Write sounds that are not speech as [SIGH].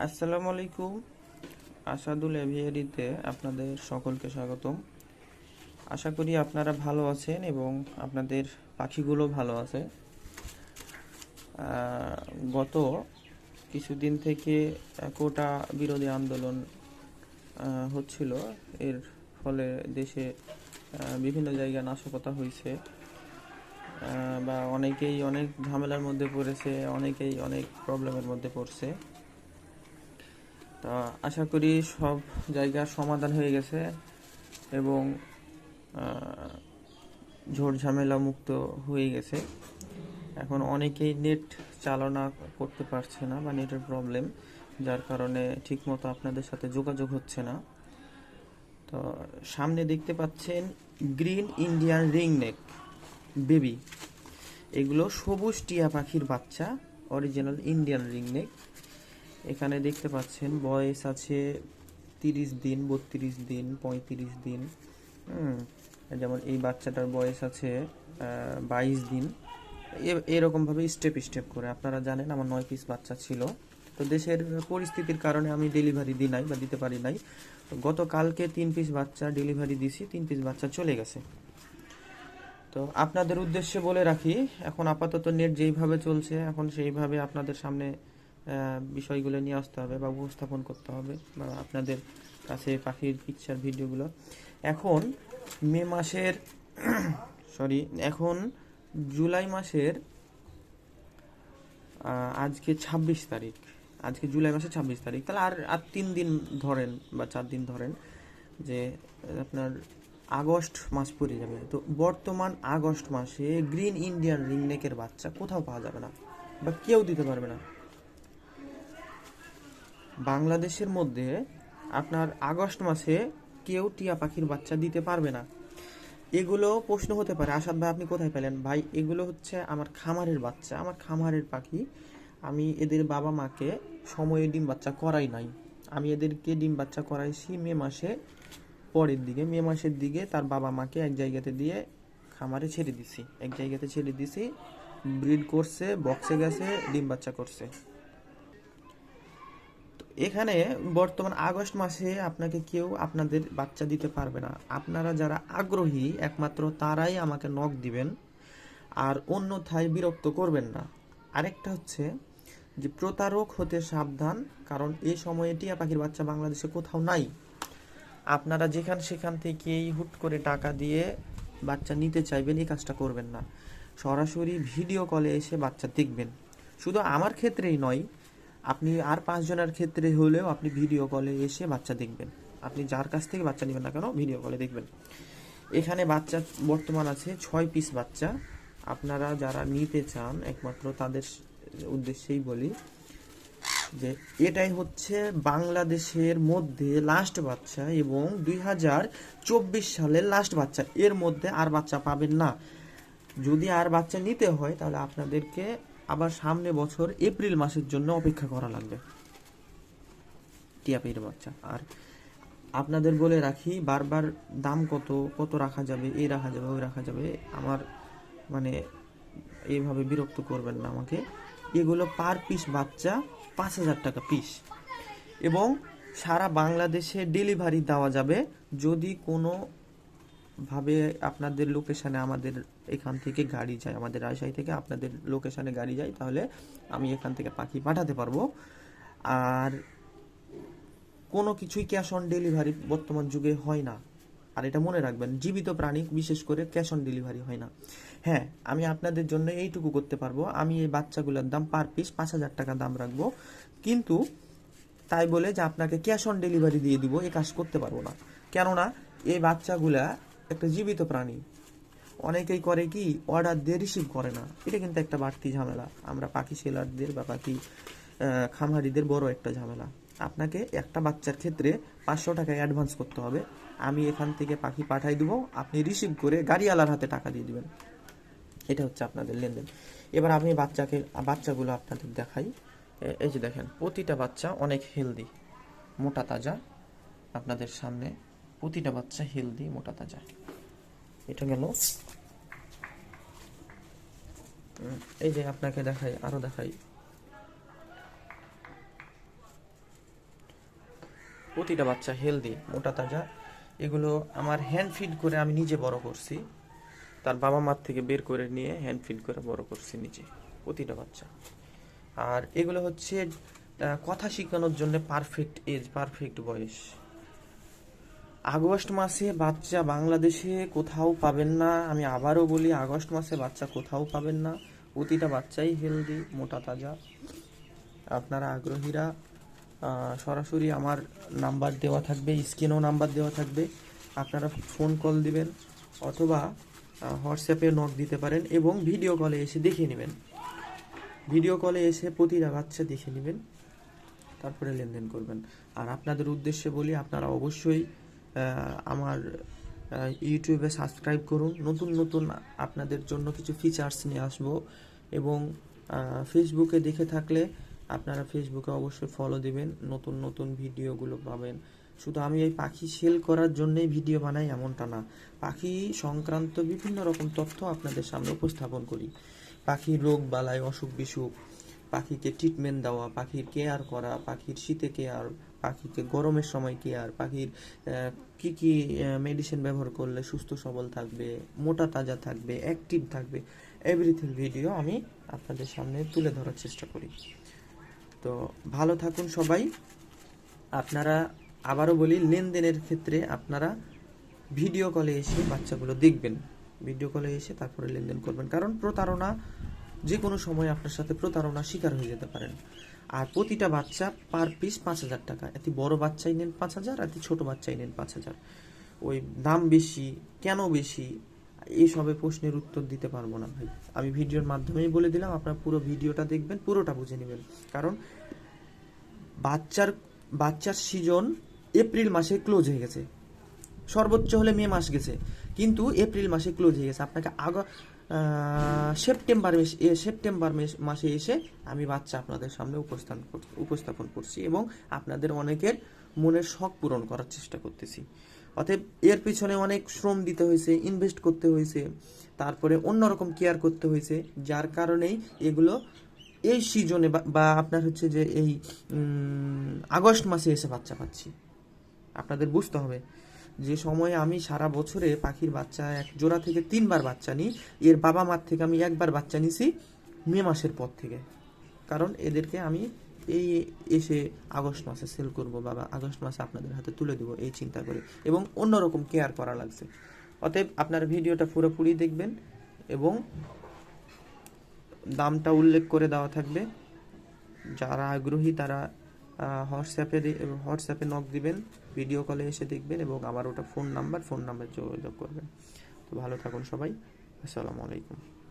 আসসালামু আলাইকুম। আসাদুল এভিয়ারিতে আপনাদের সকলকে স্বাগতম। আশা করি আপনারা ভালো আছেন এবং আপনাদের পাখিগুলো ভালো আছে। গত কিছুদিন থেকে কোটা বিরোধী আন্দোলন হচ্ছিল। এর ফলে দেশে বিভিন্ন জায়গায় নাশকতা হয়েছে। বা অনেকেই অনেক ঝামেলার মধ্যে পড়েছে, অনেকেই অনেক প্রবলেমের মধ্যে পড়ছে। তা আশা করি সব জায়গার সমাধান হয়ে গেছে এবং ঝড় ঝামেলা মুক্ত হয়ে গেছে। এখন অনেকেই নেট চালনা করতে পারছে না বা নেটের প্রবলেম যার কারণে ঠিকমতো আপনাদের সাথে যোগাযোগ হচ্ছে না। তো সামনে দেখতে পাচ্ছেন green Indian ring neck baby এগুলো সবুজ টিয়া পাখির বাচ্চা অরিজিনাল ইন্ডিয়ান রিং নেক এখানে দেখতে পাচ্ছেন বয়স আছে তিরিশ দিন, বত্রিশ দিন, পঁয়ত্রিশ দিন যেমন এই বাচ্চাটার বয়স আছে বাইশ দিন। এরকমভাবে স্টেপ স্টেপ করে। আপনারা জানেন আমার নয় পিস বাচ্চা ছিল। তো দেশের পরিস্থিতির কারণে আমি ডেলিভারি দিই নাই বা দিতে পারি নাই। তো গতকালকে তিন পিস বাচ্চা ডেলিভারি দিছি, তিন পিস বাচ্চা চলে গেছে। তো আপনাদের উদ্দেশ্যে বলে রাখি, এখন আপাতত নেট যেইভাবে চলছে, এখন সেইভাবে আপনাদের সামনে বিষয়গুলো নিয়ে আসতে হবে বা উপস্থাপন করতে হবে বা আপনাদের কাছে পাখির পিকচার, ভিডিওগুলো। এখন মে মাসের [CLEARS THROAT] সরি এখন জুলাই মাসের আজকে ছাব্বিশ তারিখ। আজকে জুলাই মাসের ছাব্বিশ তারিখ। তাহলে আর আর তিন দিন ধরেন বা চার দিন ধরেন যে আপনার আগস্ট মাস পড়ে যাবে। তো বর্তমান আগস্ট মাসে গ্রিন ইন্ডিয়ান রিংনেকের বাচ্চা কোথাও পাওয়া যাবে না বা কেউ দিতে পারবে না। বাংলাদেশের মধ্যে আপনার আগস্ট মাসে কেউ টিয়া পাখির বাচ্চা দিতে পারবে না। এগুলো প্রশ্ন হতে পারে, আসাদ ভাই আপনি কোথায় পেলেন? ভাই, এগুলো হচ্ছে আমার খামারের বাচ্চা। আমার খামারের পাখি, আমি এদের বাবা মাকে সময়ে ডিম বাচ্চা করাই নাই। আমি এদেরকে ডিম বাচ্চা করাইছি মে মাসে পরের দিকে। মে মাসের দিকে তার বাবা মাকে এক জায়গাতে দিয়ে খামারে ছেড়ে দিছি। এক জায়গাতে ছেড়ে দিছি, ব্রিড করছে, বক্সে গেছে, ডিম বাচ্চা করছে। এখানে বর্তমান আগস্ট মাসে আপনাকে কেউ আপনাদের বাচ্চা দিতে পারবে না। আপনারা যারা আগ্রহী, একমাত্র তারাই আমাকে নখ দিবেন আর অন্যথায় বিরক্ত করবেন না। আরেকটা হচ্ছে যে, প্রতারক হতে সাবধান, কারণ এই সময়ে টিয়া পাখির বাচ্চা বাংলাদেশে কোথাও নাই। আপনারা যেখান সেখান থেকেই হুট করে টাকা দিয়ে বাচ্চা নিতে চাইবেন, এই কাজটা করবেন না। সরাসরি ভিডিও কলে এসে বাচ্চা দেখবেন। শুধু আমার ক্ষেত্রেই নয় আপনি আর পাঁচজনের ক্ষেত্রে হলেও আপনি ভিডিও কলে এসে বাচ্চা দেখবেন। আপনি যার কাছ থেকে বাচ্চা নেবেন না কেন ভিডিও কলে দেখবেন। এখানে বাচ্চা বর্তমান আছে ছয় পিস বাচ্চা। আপনারা যারা নিতে চান, একমাত্র তাদের উদ্দেশ্যেই বলি যে এটাই হচ্ছে বাংলাদেশের মধ্যে লাস্ট বাচ্চা এবং দুই হাজার চব্বিশ সালের লাস্ট বাচ্চা। এর মধ্যে আর বাচ্চা পাবেন না। যদি আর বাচ্চা নিতে হয়, তাহলে আপনাদেরকে আবার সামনে বছর এপ্রিল মাসের জন্য অপেক্ষা করা লাগবে। টিয়াপির বাচ্চা। আর আপনাদের বলে রাখি, বারবার দাম কত কত রাখা যাবে, এই রাখা যাবে, ওই রাখা যাবে, আমার মানে এইভাবে বিরক্ত করবেন না আমাকে। এগুলো পার পিস বাচ্চা পাঁচ হাজার টাকা পিস। এবং সারা বাংলাদেশে ডেলিভারি দেওয়া যাবে। যদি কোনো ভাবে আপনাদের লোকেশানে আমাদের এখান থেকে গাড়ি যায়, আমাদের রাজশাহী থেকে আপনাদের লোকেশানে গাড়ি যায়, তাহলে আমি এখান থেকে পাখি পাঠাতে পারব। আর কোনো কিছুই ক্যাশ অন ডেলিভারি বর্তমান যুগে হয় না। আর এটা মনে রাখবেন, জীবিত প্রাণী, বিশেষ করে ক্যাশ অন ডেলিভারি হয় না। হ্যাঁ আমি আপনাদের জন্য এইটুকু করতে পারব। আমি এই বাচ্চাগুলোর দাম পার পিস পাঁচ হাজার টাকা দাম রাখব। কিন্তু তাই বলে যে আপনাকে ক্যাশ অন ডেলিভারি দিয়ে দিব, এ কাজ করতে পারব না। কেননা, এই বাচ্চাগুলা একটা জীবিত প্রাণী। অনেকেই করে কি অর্ডার দিয়ে রিসিভ করে না। এটা কিন্তু একটা বাড়তি ঝামেলা। আমরা পাখি সেলারদের বা পাখি খামারিদের বড় একটা ঝামেলা। আপনাকে একটা বাচ্চার ক্ষেত্রে পাঁচশো টাকা অ্যাডভান্স করতে হবে। আমি এখান থেকে পাখি পাঠাই দেবো, আপনি রিসিভ করে গাড়িওয়ালার হাতে টাকা দিয়ে দেবেন। এটা হচ্ছে আপনাদের লেনদেন। এবার আমি বাচ্চাকে, বাচ্চাগুলো আপনাদের দেখাই। এই যে দেখেন, প্রতিটা বাচ্চা অনেক হেলদি মোটা তাজা। আপনাদের সামনে প্রতিটা বাচ্চা হেলদি মোটা তাজা। এটা গেল। এই যে আপনাকে দেখাই, আরও দেখাই। প্রতিটা বাচ্চা হেলদি মোটা তাজা। এগুলো আমার হ্যান্ড ফিড করে আমি নিজে বড় করছি। তার বাবা মার থেকে বের করে নিয়ে হ্যান্ড ফিড করে বড় করছি নিজে, প্রতিটা বাচ্চা। আর এগুলো হচ্ছে কথা শেখানোর জন্য পারফেক্ট এজ পারফেক্ট বয়স। আগস্ট মাসে বাচ্চা বাংলাদেশে কোথাও পাবেন না। আমি আবারও বলি, আগস্ট মাসে বাচ্চা কোথাও পাবেন না। প্রতিটা বাচ্চাই হেলদি, মোটা, তাজা। আপনারা আগ্রহীরা সরাসরি আমার নাম্বার দেওয়া থাকবে, স্ক্রিনেও নাম্বার দেওয়া থাকবে। আপনারা ফোন কল দিবেন অথবা হোয়াটসঅ্যাপে নক দিতে পারেন এবং ভিডিও কলে এসে দেখে নেবেন। ভিডিও কলে এসে প্রতিটা বাচ্চা দেখে নেবেন। তারপরে লেনদেন করবেন। আর আপনাদের উদ্দেশ্যে বলি, আপনারা অবশ্যই আমার ইউটিউবে সাবস্ক্রাইব করুন। নতুন নতুন আপনাদের জন্য কিছু ফিচার্স নিয়ে আসব এবং ফেসবুকে দেখে থাকলে আপনারা ফেসবুকে অবশ্যই ফলো দিবেন। নতুন নতুন ভিডিওগুলো পাবেন। শুধু আমি এই পাখি সেল করার জন্যই ভিডিও বানাই, এমনটা না। পাখি সংক্রান্ত বিভিন্ন রকম তথ্য আপনাদের সামনে উপস্থাপন করি। পাখির রোগ বালাই অসুখ বিসুখ পাখিকে ট্রিটমেন্ট দেওয়া, পাখির কেয়ার করা, পাখির শীতে কেয়ার পাখিকে গরমের সময় কি আর? পাখির কি কি মেডিসিন ব্যবহার করলে সুস্থ, সবল থাকবে, মোটা, তাজা থাকবে অ্যাক্টিভ থাকবে এভরিথিং ভিডিও আমি আপনাদের সামনে তুলে ধরার চেষ্টা করি। তো ভালো থাকুন সবাই। আপনারা, আবারও বলি, লেনদেনের ক্ষেত্রে আপনারা ভিডিও কলে এসে বাচ্চাগুলো দেখবেন। ভিডিও কলে এসে তারপরে লেনদেন করবেন। কারণ প্রতারণা যে কোনো সময় আপনার সাথে প্রতারণা শিকার হয়ে যেতে পারেন। আর প্রতিটা বাচ্চা পার পিস পাঁচ হাজার টাকা। এত বড় বাচ্চাই নেন পাঁচ হাজার এতে ছোট বাচ্চাই নেন পাঁচ হাজার। ওই দাম বেশি কেন বেশি এইসবে প্রশ্নের উত্তর দিতে পারব না ভাই। আমি ভিডিওর মাধ্যমেই বলে দিলাম আপনার পুরো ভিডিওটা দেখবেন পুরোটা বুঝে নেবেন। কারণ বাচ্চার বাচ্চার সিজন এপ্রিল মাসে ক্লোজ হয়ে গেছে। সর্বোচ্চ হলে মে মাস গেছে। কিন্তু এপ্রিল মাসে ক্লোজ হয়ে গেছে। আপনাকে আগ আহ, সেপ্টেম্বর মাস- সেপ্টেম্বর মাস- এসে আমি বাচ্চা আপনাদের সামনে উপস্থান উপস্থাপন করছি এবং আপনাদের অনেকের মনের শখ পূরণ করার চেষ্টা করতেছি। অতএব এর পিছনে অনেক শ্রম দিতে হয়েছে ইনভেস্ট করতে হয়েছে, তারপরে অন্যরকম কেয়ার করতে হয়েছে, যার কারণেই এগুলো এই সিজনে বা আপনার হচ্ছে যে এই আগস্ট মাসে এসে বাচ্চা পাচ্ছি। আপনাদের বুঝতে হবে। যে সময়ে আমি সারা বছরে পাখির বাচ্চা এক জোড়া থেকে তিনবার বাচ্চা নিই, এর বাবা মার থেকে আমি একবার বাচ্চা নিছি মে মাসের পর থেকে। কারণ এদেরকে আমি এই এসে আগস্ট মাসে সেল করব বাবা, আগস্ট মাসে আপনাদের হাতে তুলে দেবো, এই চিন্তা করে। এবং অন্যরকম কেয়ার করা লাগছে। অতএব আপনার ভিডিওটা পুরোপুরি দেখবেন এবং দামটা উল্লেখ করে দেওয়া থাকবে। যারা আগ্রহী তারা হোয়াটসঅ্যাপে হোয়াটসঅ্যাপে নক দিবেন ভিডিও কলে এসে দেখবেন এবং আমার ওটা ফোন নাম্বার ফোন নাম্বার যোগাযোগ করবেন। তো ভালো থাকুন সবাই। আসসালামু আলাইকুম।